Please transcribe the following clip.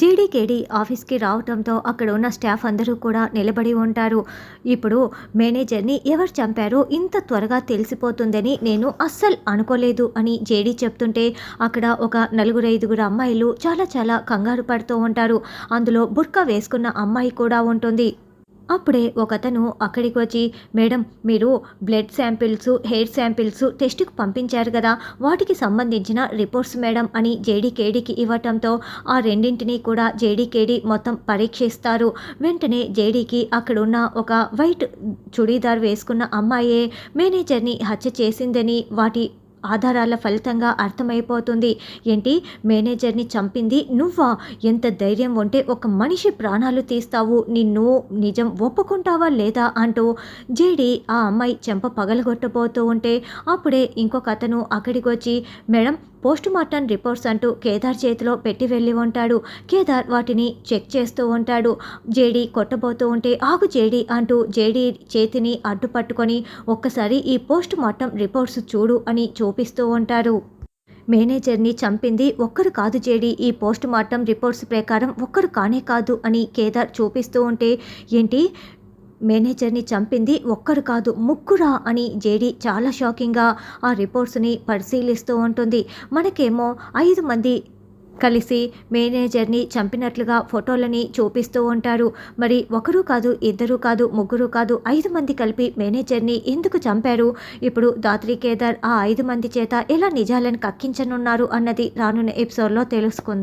జీడీకేడీ ఆఫీస్కి రావటంతో అక్కడ ఉన్న స్టాఫ్ అందరూ కూడా నిలబడి ఉంటారు. ఇప్పుడు మేనేజర్ని ఎవరు చంపారో ఇంత త్వరగా తెలిసిపోతుందని నేను అస్సలు అనుకోలేదు అని జేడీ చెప్తుంటే అక్కడ ఒక నలుగురు ఐదుగురు అమ్మాయిలు చాలా చాలా కంగారు పడుతూ ఉంటారు. అందులో బుర్కా వేసుకున్న అమ్మాయి కూడా ఉంటుంది. అప్పుడే ఒకతను అక్కడికి వచ్చి మేడం మీరు బ్లడ్ శాంపిల్స్ హెయిర్ శాంపిల్స్ టెస్ట్కి పంపించారు కదా వాటికి సంబంధించిన రిపోర్ట్స్ మేడం అని జేడీకేడీకి ఇవ్వటంతో ఆ రెండింటినీ కూడా జేడీకేడీ మొత్తం పరీక్షిస్తారు. వెంటనే జేడీకి అక్కడున్న ఒక వైట్ చుడీదార్ వేసుకున్న అమ్మాయే మేనేజర్ని హత్య చేసిందని వాటి ఆధారాల ఫలితంగా అర్థమైపోతుంది. ఏంటి? మేనేజర్ని చంపింది నువ్వా? ఎంత ధైర్యం ఉంటే ఒక మనిషి ప్రాణాలు తీస్తావు. నిన్ను నిజం ఒప్పుకుంటావా లేదా అంటూ జేడి ఆ అమ్మాయి చెంప పగలగొట్టబోతూ ఉంటే అప్పుడే ఇంకొక అతను అక్కడికి వచ్చి మేడం పోస్టుమార్టం రిపోర్ట్స్ అంటూ కేదార్ చేతిలో పెట్టి వెళ్ళి ఉంటాడు. కేదార్ వాటిని చెక్ చేస్తూ ఉంటాడు. జేడి కొట్టబోతూ ఉంటే ఆగు జేడి అంటూ జేడి చేతిని అడ్డుపట్టుకొని ఒక్కసారి ఈ పోస్ట్ మార్టం రిపోర్ట్స్ చూడు అని చూపిస్తూ ఉంటారు మేనేజర్ని చంపింది ఒక్కరు కాదు జేడి. ఈ పోస్ట్ మార్టం రిపోర్ట్స్ ప్రకారం ఒక్కరు కానే కాదు అని కేదార్ చూపిస్తూ ఉంటే ఏంటి? మేనేజర్ని చంపింది ఒక్కరు కాదు ముగ్గురా అని జేడి చాలా షాకింగ్గా ఆ రిపోర్ట్స్ని పరిశీలిస్తూ ఉంటుంది. మనకేమో ఐదు మంది కలిసి మేనేజర్ని చంపినట్లుగా ఫోటోలని చూపిస్తూ ఉంటారు. మరి ఒకరు కాదు ఇద్దరు కాదు ముగ్గురు కాదు ఐదు మంది కలిపి మేనేజర్ని ఎందుకు చంపారు? ఇప్పుడు దాత్రి కేదార్ ఆ ఐదు మంది చేత ఎలా నిజాలను కక్కించనున్నారు అన్నది రానున్న ఎపిసోడ్లో తెలుసుకుంది.